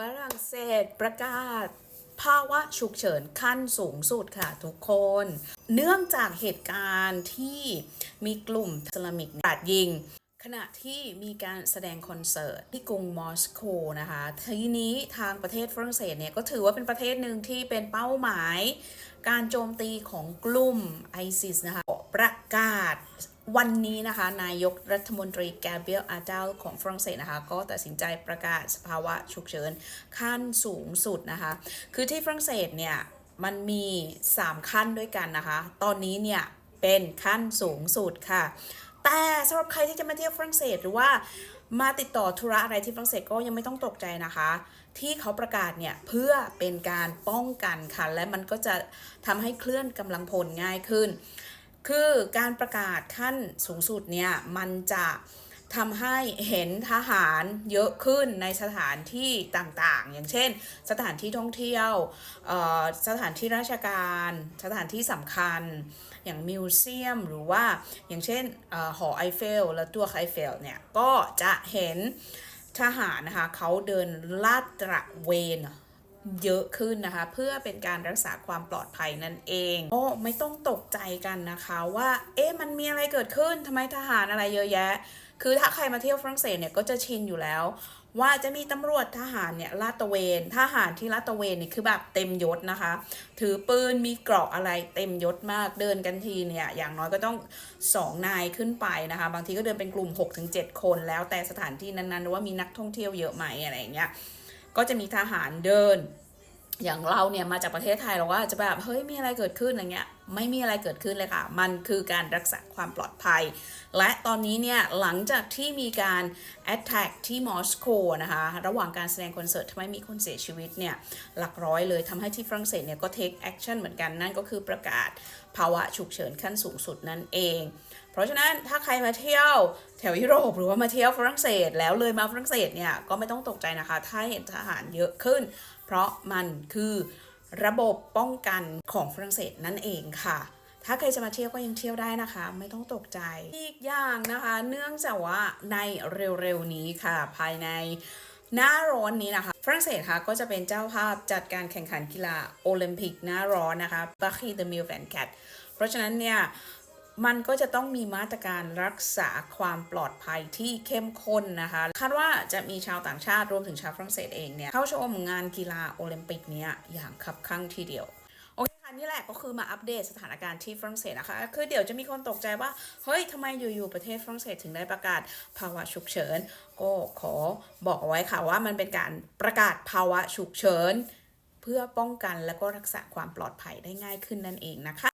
ฝรั่งเศสประกาศ ภาวะฉุกเฉินขั้นสูงสุดค่ะทุกคน เนื่องจากเหตุการณ์ที่มีกลุ่มสลามิกกราดยิง ขณะที่มีการแสดงคอนเสิร์ตที่กรุงมอสโกนะคะ ทีนี้ทางประเทศฝรั่งเศสเนี่ยก็ถือว่าเป็นประเทศหนึ่งที่เป็นเป้าหมาย การโจมตีของกลุ่มไอซิสนะคะประกาศ วันนี้นะคะนายกรัฐมนตรีแกเบรียลอาดาลของฝรั่งเศสนะคะ ก็ตัดสินใจประกาศสภาวะฉุกเฉินขั้นสูงสุดนะคะ คือที่ฝรั่งเศสเนี่ยมันมี 3 ขั้นด้วยกันนะคะ ตอนนี้เนี่ยเป็นขั้นสูงสุดค่ะ แต่สำหรับใครที่จะมาเที่ยวฝรั่งเศสหรือว่ามาติดต่อธุระอะไรที่ฝรั่งเศสก็ยังไม่ต้องตกใจนะคะ ที่เขาประกาศเนี่ยเพื่อเป็นการป้องกันค่ะ และมันก็จะทำให้เคลื่อนกำลังพลง่ายขึ้น คือการประกาศขั้นสูงสุดเนี่ยมันจะทำให้เห็นทหารเยอะขึ้นในสถานที่ต่างๆ อย่างเช่น สถานที่ท่องเที่ยว สถานที่ราชการ สถานที่สำคัญ อย่างมิวเซียม หรือว่าอย่างเช่นหอไอเฟล และตัวไอเฟลเนี่ย ก็จะเห็นทหารนะคะเขาเดินลาดตระเวนเยอะขึ้นนะคะ เพื่อเป็นการรักษาความปลอดภัยนั่นเอง โอ้ไม่ต้องตก กันนะคะว่า เอ๊ะมันมีอะไรเกิดขึ้นทำไมทหารอะไรเยอะแยะ คือถ้าใครมาเที่ยวฝรั่งเศสเนี่ยก็จะชินอยู่แล้ว ว่าจะมีตำรวจทหารเนี่ยลาดตะเวนทหารที่ลาดตะเวนเนี่ยคือแบบเต็มยศนะคะ ถือปืนมีเกราะอะไรเต็มยศมากเดินกันทีเนี่ยอย่างน้อยก็ต้องสองนายขึ้นไปนะคะ บางทีก็เดินเป็นกลุ่ม 6-7 คน แล้วแต่สถานที่นั้นๆว่ามีนักท่องเที่ยวเยอะไหมอะไรอย่างเงี้ยก็จะมีทหารเดิน อย่างเราเนี่ยมาจากประเทศไทยเราก็จจะแบบเฮ้ยมีอะไรเกิดขึ้นอะไรเงี้ยไม่มีอะไรเกิดขึ้นเลยค่ะ มันคือการรักษาความปลอดภัย และตอนนี้เนี่ยหลังจากที่มีการ attack ที่มอสโกนะคะ ระหว่างการแสดงคอนเสิร์ตทำให้มีคนเสียชีวิตเนี่ยหลักร้อยเลยทำให้ที่ฝรั่งเศสเนี่ยก็ take action เหมือนกันนั่นก็คือประกาศภาวะฉุกเฉินขั้นสูงสุดนั่นเอง เพราะฉะนั้นถ้าใครมาเที่ยวแถวยุโรปหรือว่ามาเที่ยวฝรั่งเศส แล้วเลยมาฝรั่งเศสเนี่ยก็ไม่ต้องตกใจนะคะ ถ้าเห็นทหารเยอะขึ้น เพราะมันคือระบบป้องกันของฝรั่งเศสนั่นเองค่ะ ถ้าใครจะมาเที่ยวก็ยังเที่ยวได้นะคะ ไม่ต้องตกใจ อีกอย่างนะคะ เนื่องจากว่าในเร็วๆนี้ค่ะ ภายในหน้าร้อนนี้นะคะ ฝรั่งเศสค่ะก็จะเป็นเจ้าภาพจัดการแข่งขันกีฬาโอลิมปิกหน้าร้อนนะคะบัคคีเดอะมิลแวนแคทเพราะฉะนั้นเนี่ย มันก็จะต้องมีมาตรการรักษาความปลอดภัยที่เข้มข้นนะคะ คาดว่าจะมีชาวต่างชาติรวมถึงชาวฝรั่งเศสเองเนี่ย เข้าชมงานกีฬาโอลิมปิกเนี้ยอย่างคับคั่งทีเดียวโอเคค่ะนี่แหละก็คือมาอัปเดตสถานการณ์ที่ฝรั่งเศสนะคะ คือเดี๋ยวจะมีคนตกใจว่า เฮ้ยทำไมอยู่ๆประเทศฝรั่งเศสถึงได้ประกาศภาวะฉุกเฉิน ก็ขอบอกเอาไว้ค่ะว่ามันเป็นการประกาศภาวะฉุกเฉิน เพื่อป้องกันและก็รักษาความปลอดภัยได้ง่ายขึ้นนั่นเองนะคะ